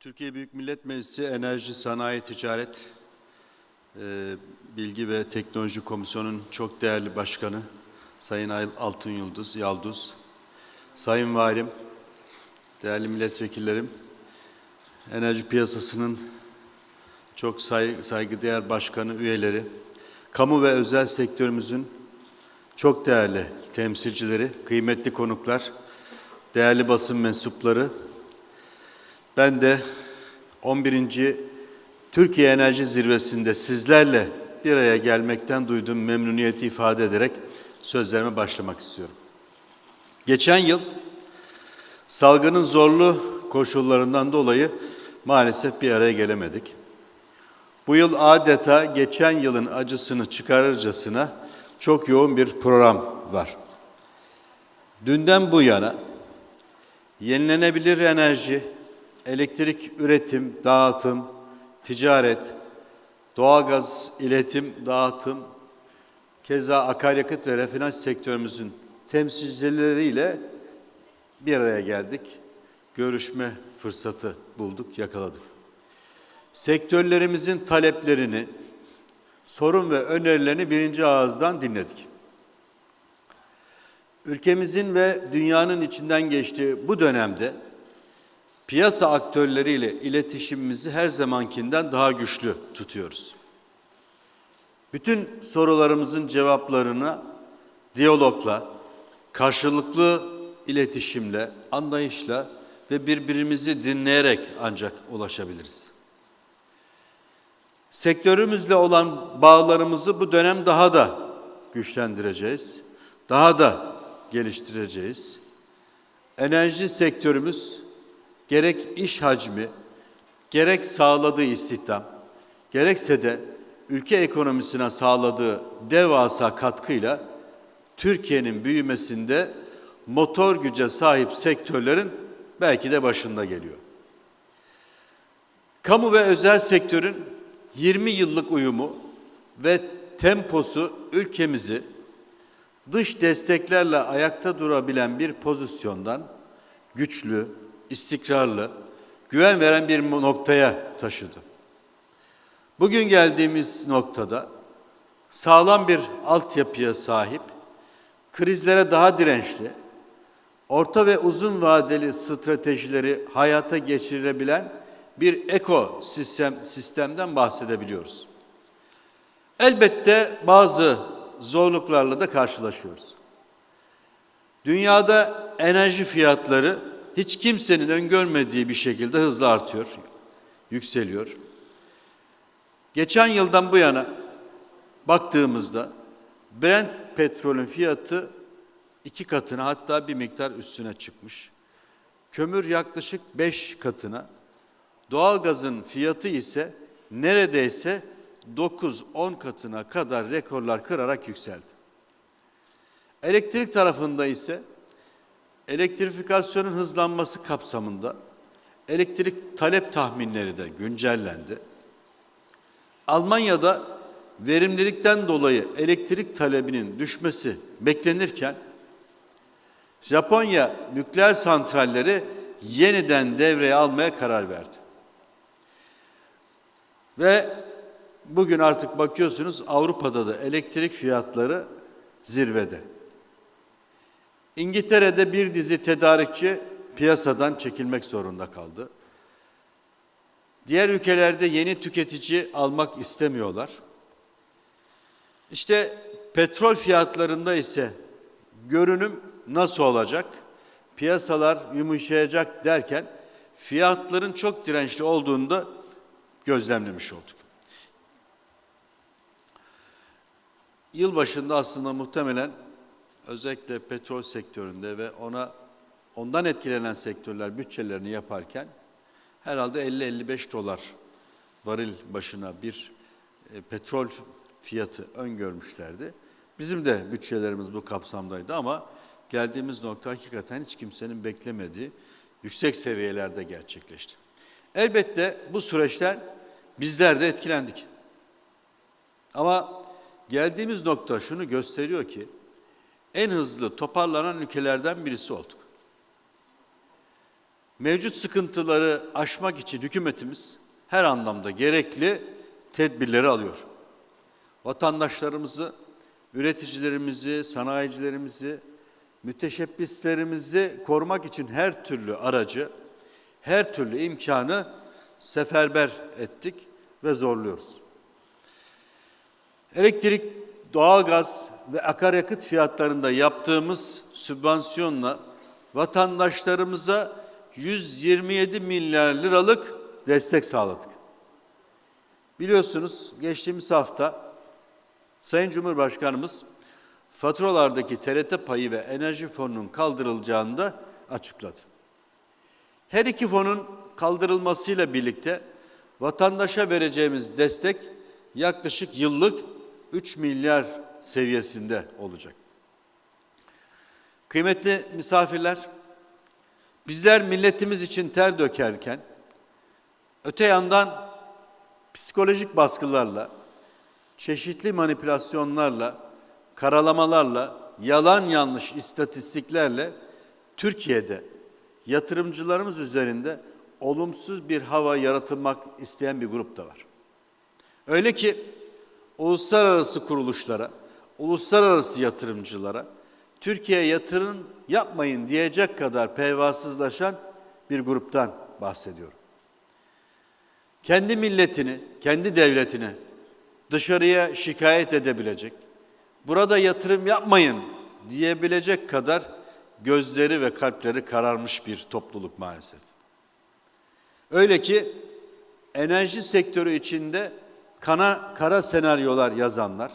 Türkiye Büyük Millet Meclisi Enerji, Sanayi, Ticaret, e, Bilgi ve Teknoloji Komisyonu'nun çok değerli başkanı Sayın Ay- Altın Yıldız, Yalduz, Sayın Valim, değerli milletvekillerim, enerji piyasasının çok say saygıdeğer başkanı, üyeleri, kamu ve özel sektörümüzün çok değerli temsilcileri, kıymetli konuklar, değerli basın mensupları, ben de 11. Türkiye Enerji Zirvesi'nde sizlerle bir araya gelmekten duyduğum memnuniyeti ifade ederek sözlerime başlamak istiyorum. Geçen yıl salgının zorlu koşullarından dolayı maalesef bir araya gelemedik. Bu yıl adeta geçen yılın acısını çıkarırcasına çok yoğun bir program var. Dünden bu yana yenilenebilir enerji, elektrik üretim, dağıtım, ticaret, doğalgaz iletim, dağıtım, keza akaryakıt ve refinaj sektörümüzün temsilcileriyle bir araya geldik. Görüşme fırsatı bulduk, yakaladık. Sektörlerimizin taleplerini, sorun ve önerilerini birinci ağızdan dinledik. Ülkemizin ve dünyanın içinden geçtiği bu dönemde piyasa aktörleriyle iletişimimizi her zamankinden daha güçlü tutuyoruz. Bütün sorularımızın cevaplarına diyalogla, karşılıklı iletişimle, anlayışla ve birbirimizi dinleyerek ancak ulaşabiliriz. Sektörümüzle olan bağlarımızı bu dönem daha da güçlendireceğiz. Daha da geliştireceğiz. Enerji sektörümüz gerek iş hacmi, gerek sağladığı istihdam, gerekse de ülke ekonomisine sağladığı devasa katkıyla Türkiye'nin büyümesinde motor güce sahip sektörlerin belki de başında geliyor. Kamu ve özel sektörün 20 yıllık uyumu ve temposu ülkemizi dış desteklerle ayakta durabilen bir pozisyondan güçlü, istikrarlı, güven veren bir noktaya taşıdı. Bugün geldiğimiz noktada sağlam bir altyapıya sahip, krizlere daha dirençli, orta ve uzun vadeli stratejileri hayata geçirebilen bir ekosistem sistemden bahsedebiliyoruz. Elbette bazı zorluklarla da karşılaşıyoruz. Dünyada enerji fiyatları hiç kimsenin öngörmediği bir şekilde hızla artıyor, yükseliyor. Geçen yıldan bu yana baktığımızda Brent petrolün fiyatı iki katına hatta bir miktar üstüne çıkmış. Kömür yaklaşık beş katına, doğalgazın fiyatı ise neredeyse 9-10 katına kadar rekorlar kırarak yükseldi. Elektrik tarafında ise elektrifikasyonun hızlanması kapsamında elektrik talep tahminleri de güncellendi. Almanya'da verimlilikten dolayı elektrik talebinin düşmesi beklenirken Japonya nükleer santralleri yeniden devreye almaya karar verdi. Ve bugün artık bakıyorsunuz Avrupa'da da elektrik fiyatları zirvede. İngiltere'de bir dizi tedarikçi piyasadan çekilmek zorunda kaldı. Diğer ülkelerde yeni tüketici almak istemiyorlar. İşte petrol fiyatlarında ise görünüm nasıl olacak? Piyasalar yumuşayacak derken fiyatların çok dirençli olduğunu da gözlemlemiş olduk. Yılbaşında aslında muhtemelen özellikle petrol sektöründe ve ona ondan etkilenen sektörler bütçelerini yaparken herhalde 50-55 dolar varil başına bir e, petrol fiyatı öngörmüşlerdi. Bizim de bütçelerimiz bu kapsamdaydı ama geldiğimiz nokta hakikaten hiç kimsenin beklemediği yüksek seviyelerde gerçekleşti. Elbette bu süreçten bizler de etkilendik. Ama geldiğimiz nokta şunu gösteriyor ki en hızlı toparlanan ülkelerden birisi olduk. Mevcut sıkıntıları aşmak için hükümetimiz her anlamda gerekli tedbirleri alıyor. Vatandaşlarımızı, üreticilerimizi, sanayicilerimizi, müteşebbislerimizi korumak için her türlü aracı, her türlü imkanı seferber ettik ve zorluyoruz. Elektrik, doğalgaz ve akaryakıt fiyatlarında yaptığımız sübvansiyonla vatandaşlarımıza 127 milyar liralık destek sağladık. Biliyorsunuz geçtiğimiz hafta Sayın Cumhurbaşkanımız faturalardaki TRT payı ve enerji fonunun kaldırılacağını da açıkladı. Her iki fonun kaldırılmasıyla birlikte vatandaşa vereceğimiz destek yaklaşık yıllık 3 milyar seviyesinde olacak. Kıymetli misafirler, bizler milletimiz için ter dökerken öte yandan psikolojik baskılarla, çeşitli manipülasyonlarla, karalamalarla, yalan yanlış istatistiklerle Türkiye'de yatırımcılarımız üzerinde olumsuz bir hava yaratılmak isteyen bir grup da var. Öyle ki uluslararası kuruluşlara, uluslararası yatırımcılara Türkiye'ye yatırım yapmayın diyecek kadar peyvasızlaşan bir gruptan bahsediyorum. Kendi milletini, kendi devletini dışarıya şikayet edebilecek, burada yatırım yapmayın diyebilecek kadar gözleri ve kalpleri kararmış bir topluluk maalesef. Öyle ki enerji sektörü içinde kana, kara senaryolar yazanlar,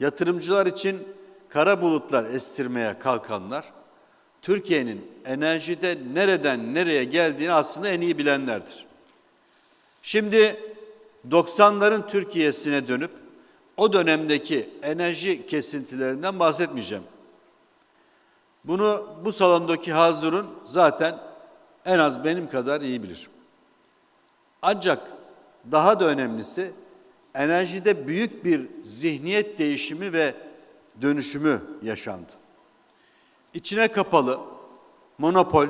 yatırımcılar için kara bulutlar estirmeye kalkanlar, Türkiye'nin enerjide nereden nereye geldiğini aslında en iyi bilenlerdir. Şimdi 90'ların Türkiye'sine dönüp o dönemdeki enerji kesintilerinden bahsetmeyeceğim. Bunu bu salondaki Hazır'ın zaten en az benim kadar iyi bilir. Ancak daha da önemlisi enerjide büyük bir zihniyet değişimi ve dönüşümü yaşandı. İçine kapalı, monopol,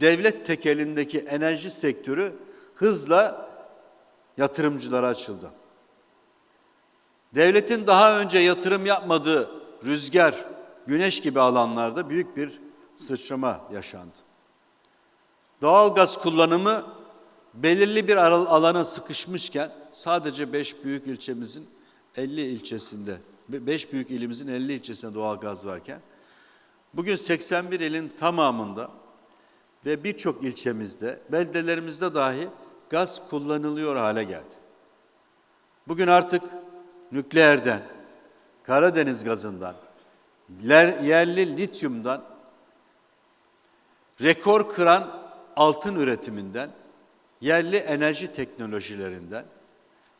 devlet tekelindeki enerji sektörü hızla yatırımcılara açıldı. Devletin daha önce yatırım yapmadığı rüzgar, güneş gibi alanlarda büyük bir sıçrama yaşandı. Doğal gaz kullanımı belirli bir alana sıkışmışken sadece 5 büyük ilçemizin 50 ilçesinde, 5 büyük ilimizin 50 ilçesinde doğal gaz varken bugün 81 ilin tamamında ve birçok ilçemizde, beldelerimizde dahi gaz kullanılıyor hale geldi. Bugün artık nükleerden, Karadeniz gazından, yerli lityumdan, rekor kıran altın üretiminden, yerli enerji teknolojilerinden,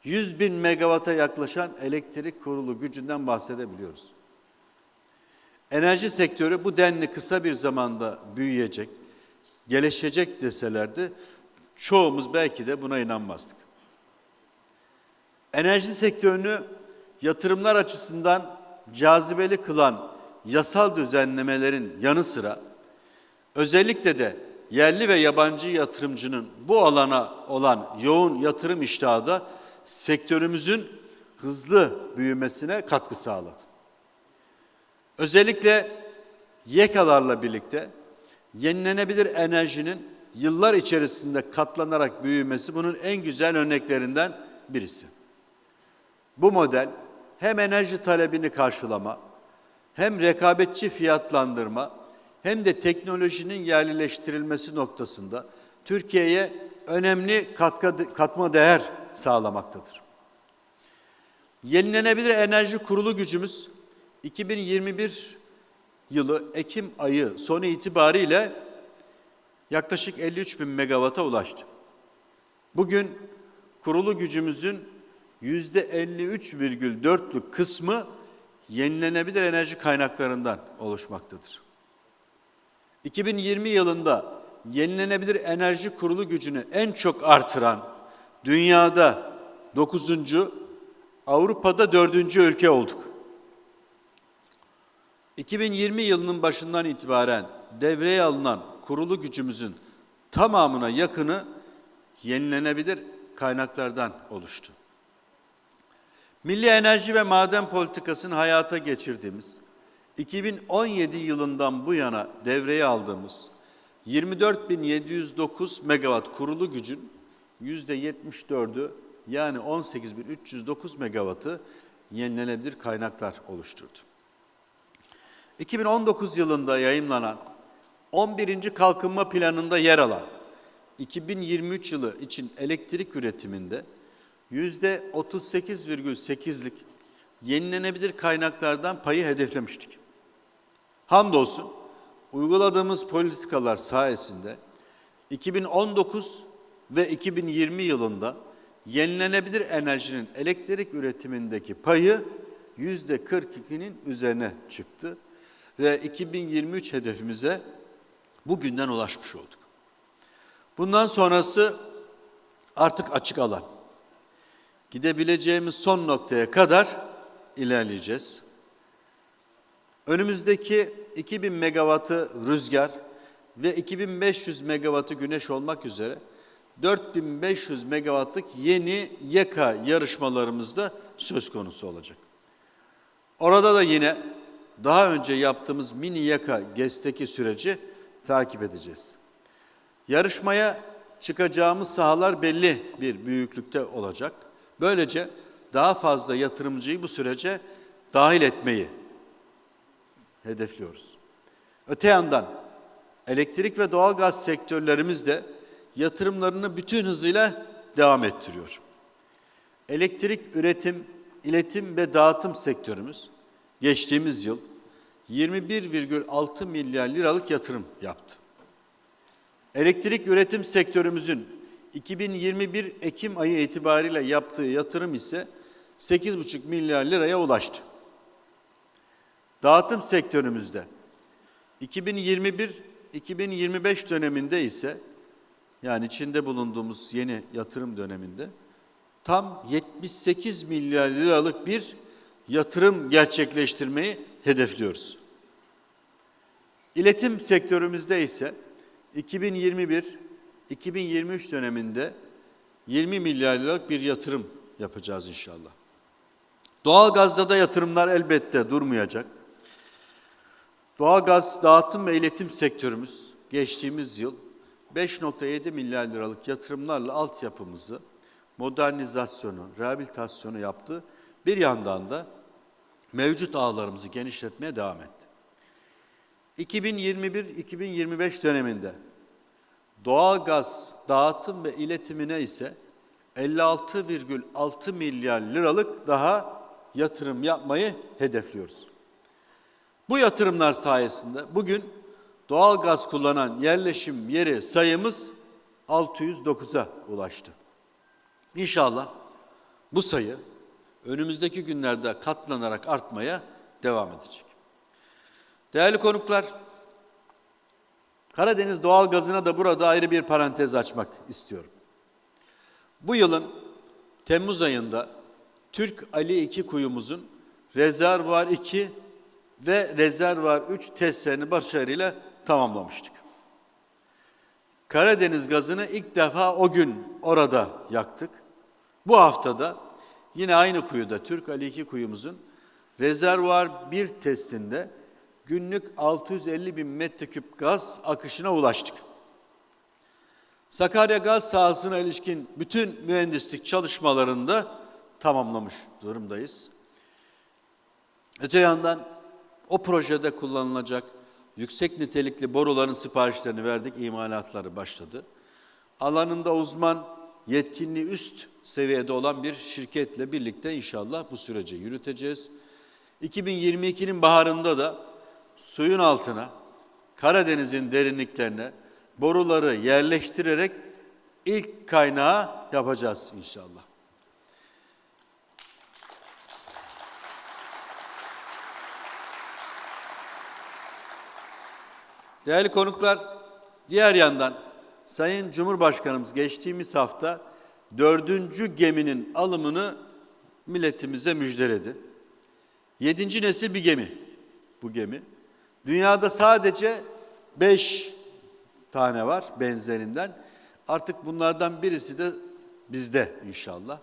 100 bin megawata yaklaşan elektrik kurulu gücünden bahsedebiliyoruz. Enerji sektörü bu denli kısa bir zamanda büyüyecek, gelişecek deselerdi çoğumuz belki de buna inanmazdık. Enerji sektörünü yatırımlar açısından cazibeli kılan yasal düzenlemelerin yanı sıra özellikle de yerli ve yabancı yatırımcının bu alana olan yoğun yatırım iştahı da sektörümüzün hızlı büyümesine katkı sağladı. Özellikle YEKA'larla birlikte yenilenebilir enerjinin yıllar içerisinde katlanarak büyümesi bunun en güzel örneklerinden birisi. Bu model hem enerji talebini karşılama, hem rekabetçi fiyatlandırma, hem de teknolojinin yerleştirilmesi noktasında Türkiye'ye önemli katkı, katma değer sağlamaktadır. Yenilenebilir enerji kurulu gücümüz 2021 yılı Ekim ayı sonu itibariyle yaklaşık 53 bin megawata ulaştı. Bugün kurulu gücümüzün yüzde 53,4'lük kısmı yenilenebilir enerji kaynaklarından oluşmaktadır. 2020 yılında yenilenebilir enerji kurulu gücünü en çok artıran dünyada 9. Avrupa'da 4. ülke olduk. 2020 yılının başından itibaren devreye alınan kurulu gücümüzün tamamına yakını yenilenebilir kaynaklardan oluştu. Milli Enerji ve Maden Politikası'nı hayata geçirdiğimiz, 2017 yılından bu yana devreye aldığımız 24.709 megawatt kurulu gücün %74'ü yani 18.309 megawattı yenilenebilir kaynaklar oluşturdu. 2019 yılında yayımlanan 11. Kalkınma Planı'nda yer alan 2023 yılı için elektrik üretiminde yüzde 38,8'lik yenilenebilir kaynaklardan payı hedeflemiştik. Hamdolsun uyguladığımız politikalar sayesinde 2019 ve 2020 yılında yenilenebilir enerjinin elektrik üretimindeki payı yüzde 42'nin üzerine çıktı ve 2023 hedefimize bugünden ulaşmış olduk. Bundan sonrası artık açık alan. Gidebileceğimiz son noktaya kadar ilerleyeceğiz. Önümüzdeki 2000 megawattı rüzgar ve 2500 megawattı güneş olmak üzere 4500 megawattlık yeni YEKA yarışmalarımızda söz konusu olacak. Orada da yine daha önce yaptığımız mini yaka GES'teki süreci takip edeceğiz. Yarışmaya çıkacağımız sahalar belli bir büyüklükte olacak. Böylece daha fazla yatırımcıyı bu sürece dahil etmeyi hedefliyoruz. Öte yandan elektrik ve doğalgaz sektörlerimiz de yatırımlarını bütün hızıyla devam ettiriyor. Elektrik üretim, iletim ve dağıtım sektörümüz geçtiğimiz yıl 21,6 milyar liralık yatırım yaptı. Elektrik üretim sektörümüzün 2021 Ekim ayı itibariyle yaptığı yatırım ise 8,5 milyar liraya ulaştı. Dağıtım sektörümüzde 2021-2025 döneminde ise yani içinde bulunduğumuz yeni yatırım döneminde tam 78 milyar liralık bir yatırım gerçekleştirmeyi hedefliyoruz. İletim sektörümüzde ise 2021-2023 döneminde 20 milyar liralık bir yatırım yapacağız inşallah. Doğalgazda da yatırımlar elbette durmayacak. Doğalgaz dağıtım ve iletim sektörümüz geçtiğimiz yıl 5.7 milyar liralık yatırımlarla altyapımızı, modernizasyonu, rehabilitasyonu yaptı. Bir yandan da mevcut ağlarımızı genişletmeye devam etti. 2021-2025 döneminde doğalgaz dağıtım ve iletimine ise 56,6 milyar liralık daha yatırım yapmayı hedefliyoruz. Bu yatırımlar sayesinde bugün doğalgaz kullanan yerleşim yeri sayımız 609'a ulaştı. İnşallah bu sayı önümüzdeki günlerde katlanarak artmaya devam edecek. Değerli konuklar, Karadeniz doğal gazına da burada ayrı bir parantez açmak istiyorum. Bu yılın Temmuz ayında Türk Ali 2 kuyumuzun rezervuar 2 ve rezervuar 3 testlerini başarıyla tamamlamıştık. Karadeniz gazını ilk defa o gün orada yaktık. Bu haftada yine aynı kuyuda Türk Ali 2 kuyumuzun rezervuar 1 testinde günlük 650 bin metreküp gaz akışına ulaştık. Sakarya gaz sahasına ilişkin bütün mühendislik çalışmalarını da tamamlamış durumdayız. Öte yandan o projede kullanılacak yüksek nitelikli boruların siparişlerini verdik, imalatları başladı. Alanında uzman, yetkinliği üst seviyede olan bir şirketle birlikte inşallah bu süreci yürüteceğiz. 2022'nin baharında da suyun altına, Karadeniz'in derinliklerine boruları yerleştirerek ilk kaynağı yapacağız inşallah. Değerli konuklar, diğer yandan Sayın Cumhurbaşkanımız geçtiğimiz hafta dördüncü geminin alımını milletimize müjdeledi. Yedinci nesil bir gemi bu gemi. Dünyada sadece beş tane var benzerinden. Artık bunlardan birisi de bizde inşallah.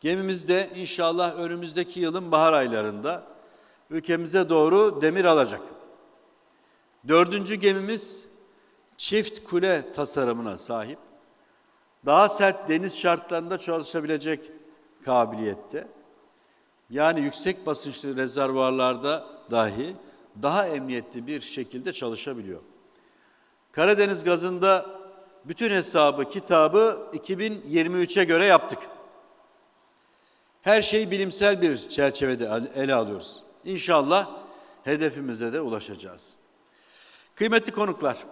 Gemimiz de inşallah önümüzdeki yılın bahar aylarında ülkemize doğru demir alacak. Dördüncü gemimiz çift kule tasarımına sahip. Daha sert deniz şartlarında çalışabilecek kabiliyette. Yani yüksek basınçlı rezervuarlarda dahi daha emniyetli bir şekilde çalışabiliyor. Karadeniz gazında bütün hesabı, kitabı 2023'e göre yaptık. Her şeyi bilimsel bir çerçevede ele alıyoruz. İnşallah hedefimize de ulaşacağız. Kıymetli konuklar,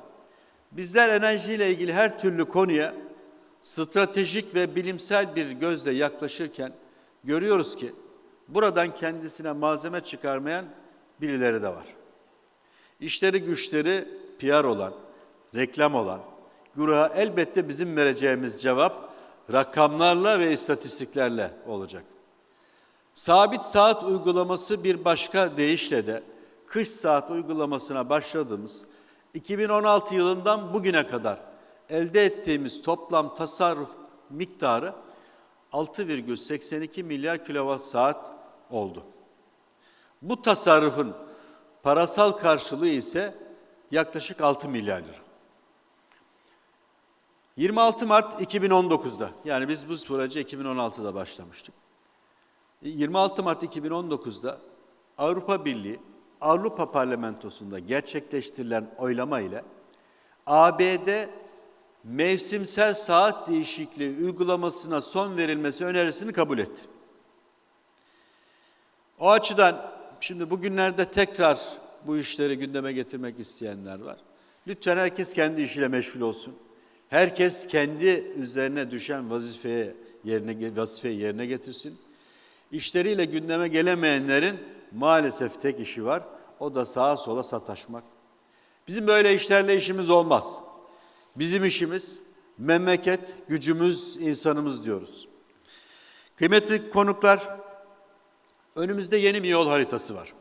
bizler enerjiyle ilgili her türlü konuya stratejik ve bilimsel bir gözle yaklaşırken görüyoruz ki buradan kendisine malzeme çıkarmayan birileri de var. İşleri güçleri PR olan, reklam olan, güruha elbette bizim vereceğimiz cevap rakamlarla ve istatistiklerle olacak. Sabit saat uygulaması bir başka deyişle de kış saat uygulamasına başladığımız 2016 yılından bugüne kadar elde ettiğimiz toplam tasarruf miktarı 6,82 milyar kilowatt saat oldu. Bu tasarrufun parasal karşılığı ise yaklaşık 6 milyar lira. 26 Mart 2019'da yani biz bu sürece 2016'da başlamıştık. 26 Mart 2019'da Avrupa Birliği Avrupa Parlamentosu'nda gerçekleştirilen oylama ile ABD mevsimsel saat değişikliği uygulamasına son verilmesi önerisini kabul etti. O açıdan şimdi bugünlerde tekrar bu işleri gündeme getirmek isteyenler var. Lütfen herkes kendi işiyle meşgul olsun. Herkes kendi üzerine düşen vazifeye yerine vazifeyi yerine getirsin. İşleriyle gündeme gelemeyenlerin maalesef tek işi var. O da sağa sola sataşmak. Bizim böyle işlerle işimiz olmaz. Bizim işimiz memleket, gücümüz, insanımız diyoruz. Kıymetli konuklar, önümüzde yeni bir yol haritası var.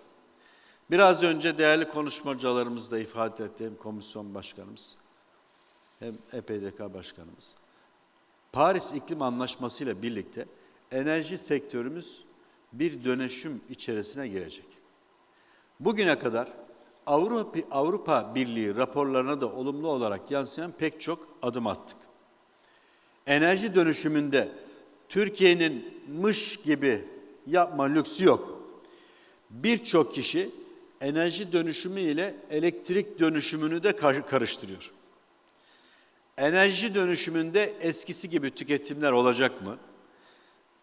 Biraz önce değerli konuşmacılarımız da ifade etti hem komisyon başkanımız hem EPDK başkanımız. Paris İklim Anlaşması ile birlikte enerji sektörümüz bir dönüşüm içerisine girecek. Bugüne kadar Avrupa, Avrupa Birliği raporlarına da olumlu olarak yansıyan pek çok adım attık. Enerji dönüşümünde Türkiye'nin mış gibi yapma lüksü yok. Birçok kişi enerji dönüşümü ile elektrik dönüşümünü de karıştırıyor. Enerji dönüşümünde eskisi gibi tüketimler olacak mı?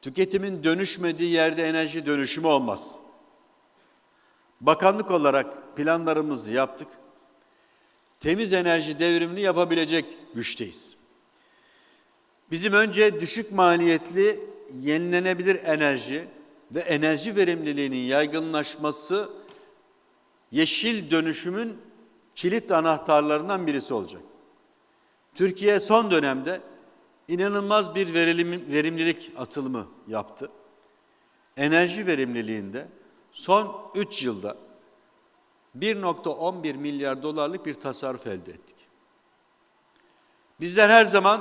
Tüketimin dönüşmediği yerde enerji dönüşümü olmaz. Bakanlık olarak planlarımızı yaptık. Temiz enerji devrimini yapabilecek güçteyiz. Bizim önce düşük maliyetli yenilenebilir enerji ve enerji verimliliğinin yaygınlaşması yeşil dönüşümün kilit anahtarlarından birisi olacak. Türkiye son dönemde inanılmaz bir verimlilik atılımı yaptı. Enerji verimliliğinde son 3 yılda 1.11 milyar dolarlık bir tasarruf elde ettik. Bizler her zaman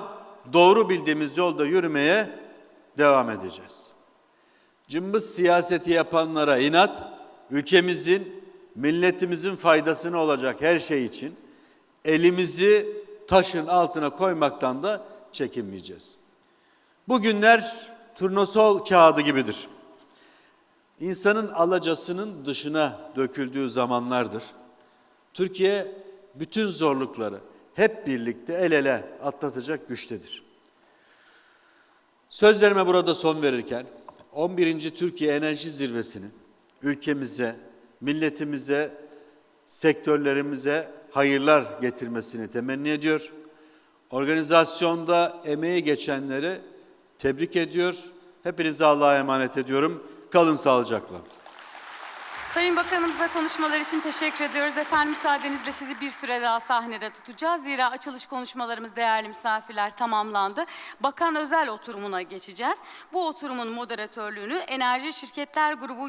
doğru bildiğimiz yolda yürümeye devam edeceğiz. Cımbız siyaseti yapanlara inat, ülkemizin, milletimizin faydasına olacak her şey için elimizi taşın altına koymaktan da çekinmeyeceğiz. Bugünler turnusol kağıdı gibidir. İnsanın alacasının dışına döküldüğü zamanlardır. Türkiye bütün zorlukları hep birlikte el ele atlatacak güçtedir. Sözlerime burada son verirken 11. Türkiye Enerji Zirvesi'nin ülkemize, milletimize, sektörlerimize hayırlar getirmesini temenni ediyor. Organizasyonda emeği geçenleri tebrik ediyor. Hepinize Allah'a emanet ediyorum. Kalın sağlıcakla. Sayın Bakanımıza konuşmalar için teşekkür ediyoruz. Efendim müsaadenizle sizi bir süre daha sahnede tutacağız. Zira açılış konuşmalarımız değerli misafirler tamamlandı. Bakan özel oturumuna geçeceğiz. Bu oturumun moderatörlüğünü Enerji Şirketler Grubu